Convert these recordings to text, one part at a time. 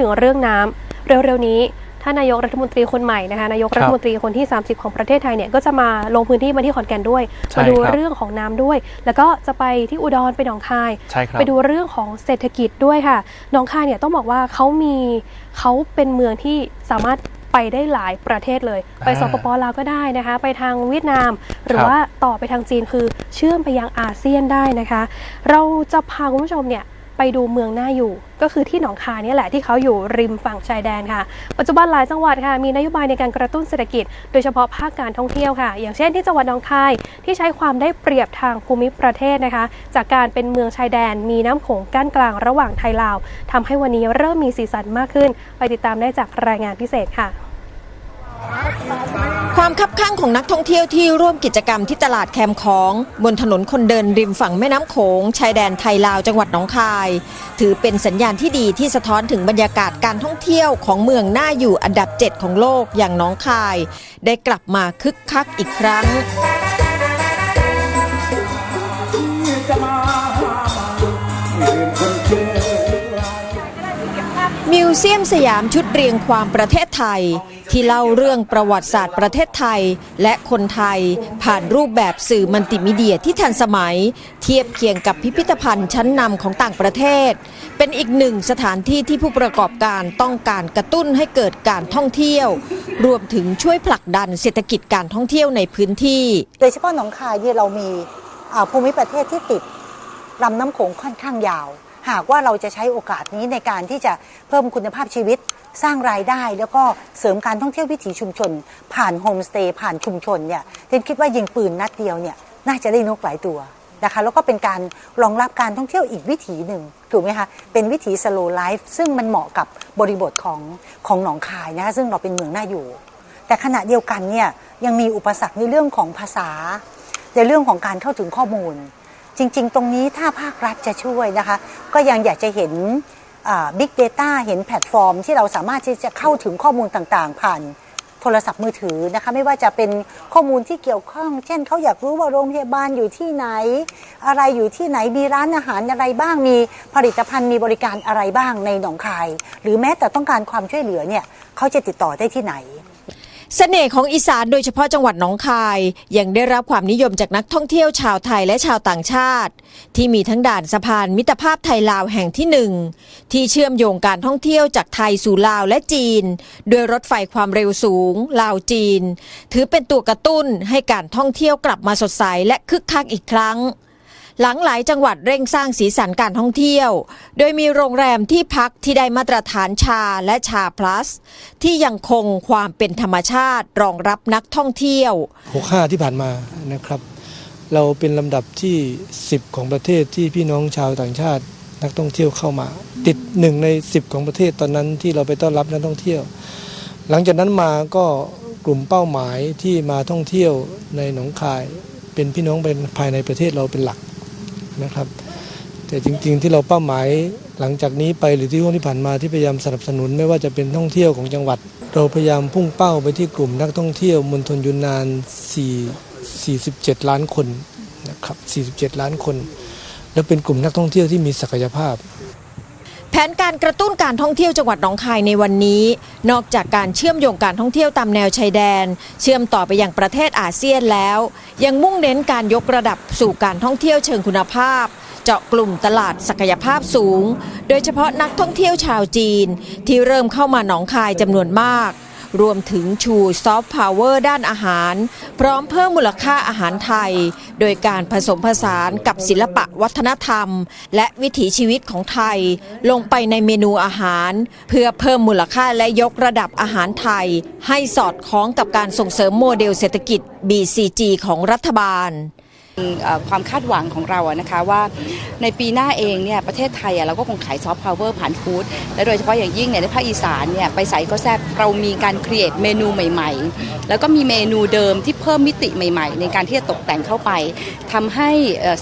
ถึงเรื่องน้ำเร็วๆนี้ท่านนายกรัฐมนตรีคนใหม่นะคะนายกรัฐมนตรีคนที่ 30 ของประเทศไทยเนี่ยก็จะมาลงพื้นที่มาที่ขอนแก่นด้วยใช่มาดูครับเรื่องของน้ำด้วย แล้วก็จะไปที่อุดรไปหนองคายใช่ครับไปดูเรื่องของเศรษฐกิจด้วยค่ะหนองคายเนี่ยต้องบอกว่าเขามีเขาเป็นเมืองที่สามารถไปได้หลายประเทศเลย ไปอ่าสปปลาวก็ได้นะคะ ไปทางเวียดนาม หรือครับว่าต่อไปทางจีนคือเชื่อมไปยังอาเซียนได้นะคะ เราจะพาคุณผู้ชมเนี่ย ไปดูเมืองน่าอยู่ ก็คือที่หนองคายนี่แหละที่เขาอยู่ริมฝั่งชายแดนค่ะ ปัจจุบันหลายจังหวัดค่ะมีนโยบายในการกระตุ้นเศรษฐกิจ โดยเฉพาะภาคการท่องเที่ยวค่ะ อย่างเช่นที่จังหวัดหนองคายที่ใช้ความได้เปรียบทางภูมิประเทศนะคะ จากการเป็นเมืองชายแดน มีน้ำโขงกั้นกลางระหว่างไทยลาวทำให้วันนี้เริ่มมีสีสันมากขึ้น ไปติดตามได้จากรายงานพิเศษค่ะ ความคับข้างของนักท่องเที่ยวที่ร่วมกิจกรรมที่ตลาดแคมของ บนถนนคนเดินริมฝั่งแม่น้ำโขงชายแดนไทยลาวจังหวัดหนองคาย ถือเป็นสัญญาณที่ดีที่สะท้อนถึงบรรยากาศการท่องเที่ยวของเมืองหน่าอยู่อันดับ 7 ของโลกอย่างหนองคาย ได้กลับมาคึกคักอีกครั้งมิ มิวเซียมสยามชุดเรียงความประเทศไทย ที่เล่าเรื่องประวัติศาสตร์ประเทศไทย และคนไทย ผ่านรูปแบบสื่อมัลติมีเดียที่ทันสมัย เทียบเคียงกับพิพิธภัณฑ์ชั้นนำของต่างประเทศ เป็นอีกหนึ่งสถานที่ที่ผู้ประกอบการต้องการกระตุ้นให้เกิดการท่องเที่ยว รวมถึงช่วยผลักดันเศรษฐกิจการท่องเที่ยวในพื้นที่ โดยเฉพาะหนองคายเนี่ยเรามีภูมิประเทศที่ติดลำน้ำโขงค่อนข้างยาว หากว่าเราจะใช้โอกาสนี้ในการที่จะเพิ่มคุณภาพชีวิตสร้างรายได้ แล้วก็เสริมการท่องเที่ยววิถีชุมชน ผ่านโฮมสเตย์ผ่านชุมชนเนี่ยเทนคิดว่ายิงปืนนัดเดียวเนี่ยน่าจะได้นกหลายตัวนะคะแล้วก็เป็นการรองรับการท่องเที่ยวอีกวิถีหนึ่งถูกไหมคะ เป็นวิถี slow life ซึ่งมันเหมาะกับบริบทของของหนองคายนะคะซึ่งเราเป็นเมืองน่าอยู่ แต่ขณะเดียวกันเนี่ยยังมีอุปสรรคในเรื่องของภาษา ในเรื่องของการเข้าถึงข้อมูล จริงๆ ตรงนี้ถ้าภาครัฐจะช่วยนะคะ ก็ยังอยากจะเห็นบิ๊กเดต้าเห็นแพลตฟอร์ม ที่เราสามารถที่จะเข้าถึงข้อมูลต่างๆ ผ่านโทรศัพท์มือถือนะคะไม่ว่าจะเป็นข้อมูลที่เกี่ยวข้อง เช่นเขาอยากรู้ว่าโรงพยาบาลอยู่ที่ไหน อะไรอยู่ที่ไหนมีร้านอาหารอะไรบ้างมีผลิตภัณฑ์มีบริการอะไรบ้างในหนองคาย หรือแม้แต่ต้องการความช่วยเหลือเนี่ยเขาจะติดต่อได้ที่ไหน เสน่ห์ของอีสานโดยเฉพาะจังหวัดหนองคาย ยังได้รับความนิยมจากนักท่องเที่ยวชาวไทยและชาวต่างชาติ ที่มีทั้งด่านสะพานมิตรภาพไทยลาวแห่งที่หนึ่งที่เชื่อมโยงการท่องเที่ยวจากไทยสู่ลาวและจีน ด้วยรถไฟความเร็วสูง ลาวจีน ถือเป็นตัวกระตุ้นให้การท่องเที่ยวกลับมาสดใสและคึกคักอีกครั้ง หลังหลายจังหวัดเร่งสร้างสีสันการท่องเที่ยว โดยมีโรงแรมที่พักที่ได้มาตรฐานชาและชา plus ที่ยังคงความเป็นธรรมชาติรองรับนักท่องเที่ยว65ที่ผ่านมานะครับ เราเป็นลำดับที่ 10 ของประเทศที่พี่น้องชาวต่างชาตินักท่องเที่ยวเข้ามา ติดหนึ่งใน 10 ของประเทศตอนนั้นที่เราไปต้อนรับนักท่องเที่ยว หลังจากนั้นมาก็กลุ่มเป้าหมายที่มาท่องเที่ยวในหนองคาย เป็นพี่น้องเป็นภายในประเทศเราเป็นหลัก นะครับ แต่จริงๆที่เราเป้าหมายหลังจากนี้ไปหรือที่ช่วงที่ผ่านมาที่พยายามสนับสนุนไม่ว่าจะเป็นท่องเที่ยวของจังหวัด เราพยายามพุ่งเป้าไปที่กลุ่มนักท่องเที่ยวมณฑลยุนนาน 4 47 ล้านคนนะครับ47 ล้านคน แล้วเป็นกลุ่มนักท่องเที่ยวที่มีศักยภาพ ผนการกระตุ้นการท่องเที่ยวจังหวัดหนองคายในวันนี้ นอกจากการเชื่อมโยงการท่องเที่ยวตามแนวชายแดน เชื่อมต่อไปอยังประเทศอาเซียนแล้ว ยังมุ่งเน้นการยกระดับสู่การท่องเที่ยวเชิงคุณภาพ เจาะกลุ่มตลาดศักยภาพสูง โดยเฉพาะนักท่องเที่ยวชาวจีน ที่เริ่มเข้ามาหนองคายจำนวนมาก รวมถึงชูซอฟต์พาวเวอร์ด้านอาหาร พร้อมเพิ่มมูลค่าอาหารไทย โดยการผสมผสานกับศิลปะวัฒนธรรม และวิถีชีวิตของไทย ลงไปในเมนูอาหาร เพื่อเพิ่มมูลค่าและยกระดับอาหารไทย ให้สอดคล้องกับการส่งเสริมโมเดลเศรษฐกิจ BCG ของรัฐบาล ความคาดหวังของเราอะนะคะว่าในปีหน้าเองเนี่ยประเทศไทยอะเราก็คงขายซอฟต์พาวเวอร์ผ่านฟู้ดและโดยเฉพาะอย่างยิ่งเนี่ยในภาคอีสานเนี่ยไปใส่ก็แซบเรามีการครีเอทเมนูใหม่ ๆ แล้วก็มีเมนูเดิมที่เพิ่มมิติใหม่ ๆ ในการที่จะตกแต่งเข้าไปทำให้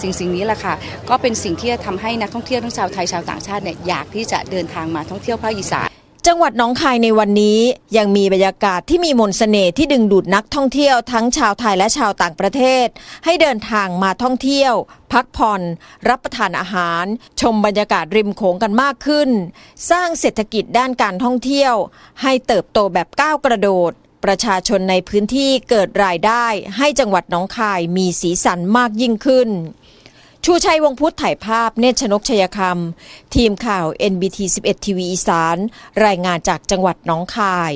สิ่งสิ่งนี้แหละค่ะก็เป็นสิ่งที่จะทำให้นักท่องเที่ยวทั้งชาวไทยชาวต่างชาติเนี่ยอยากที่จะเดินทางมาท่องเที่ยวภาคอีสาน จังหวัดหนองคายในวันนี้ยังมีบรรยากาศที่มีมนต์เสน่ห์ที่ดึงดูดนักท่องเที่ยวทั้งชาวไทยและชาวต่างประเทศ ให้เดินทางมาท่องเที่ยว พักผ่อน รับประทานอาหาร ชมบรรยากาศริมโขงกันมากขึ้น สร้างเศรษฐกิจด้านการท่องเที่ยว ให้เติบโตแบบก้าวกระโดด ประชาชนในพื้นที่เกิดรายได้ ให้จังหวัดหนองคายมีสีสันมากยิ่งขึ้น ชูชัยวงพุทธถ่ายภาพเนชนกชยคำทีมข่าว NBT 11 ทีวีอีสาน รายงานจากจังหวัดน้องคาย